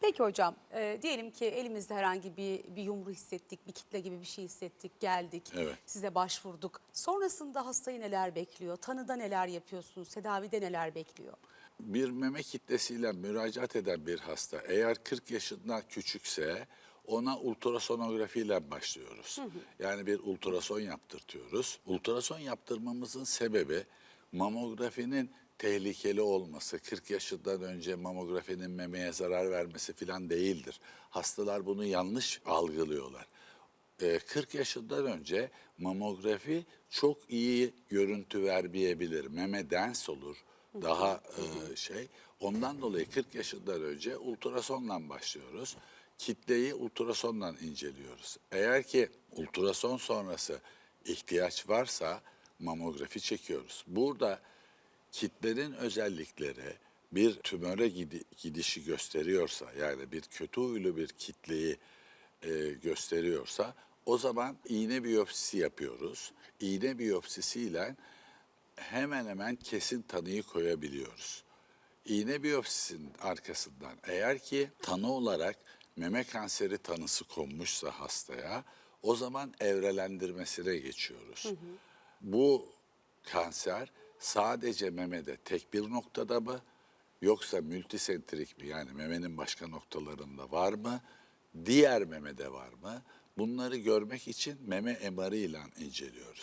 Peki hocam e, diyelim ki elimizde herhangi bir, bir yumru hissettik, bir kitle gibi bir şey hissettik, geldik, Evet. size başvurduk. Sonrasında hastayı neler bekliyor? Tanıda neler yapıyorsunuz? Tedavide neler bekliyor? Bir meme kitlesiyle müracaat eden bir hasta eğer 40 yaşından küçükse ona ultrasonografiyle başlıyoruz. Yani bir ultrason yaptırtıyoruz. Ultrason yaptırmamızın sebebi mamografinin tehlikeli olması, 40 yaşından önce mamografinin memeye zarar vermesi falan değildir. Hastalar bunu yanlış algılıyorlar. Ee, 40 yaşından önce mamografi çok iyi görüntü vermeyebilir. Meme dens olur. Daha e, şey. Ondan dolayı 40 yaşından önce ultrasonla başlıyoruz. Kitleyi ultrasonla inceliyoruz. Eğer ki ultrason sonrası ihtiyaç varsa mamografi çekiyoruz. Burada kitlenin özellikleri bir tümöre gidi- gidişi gösteriyorsa yani bir kötü huylu bir kitleyi e, gösteriyorsa o zaman iğne biyopsisi yapıyoruz. İğne biyopsisiyle hemen hemen kesin tanıyı koyabiliyoruz. İğne biyopsisinin arkasından eğer ki tanı olarak meme kanseri tanısı konmuşsa hastaya o zaman evrelendirmesine geçiyoruz. Bu kanser sadece memede tek bir noktada mı yoksa multisentrik mi yani memenin başka noktalarında var mı? Diğer memede var mı? Bunları görmek için meme MR'ı ile inceliyoruz.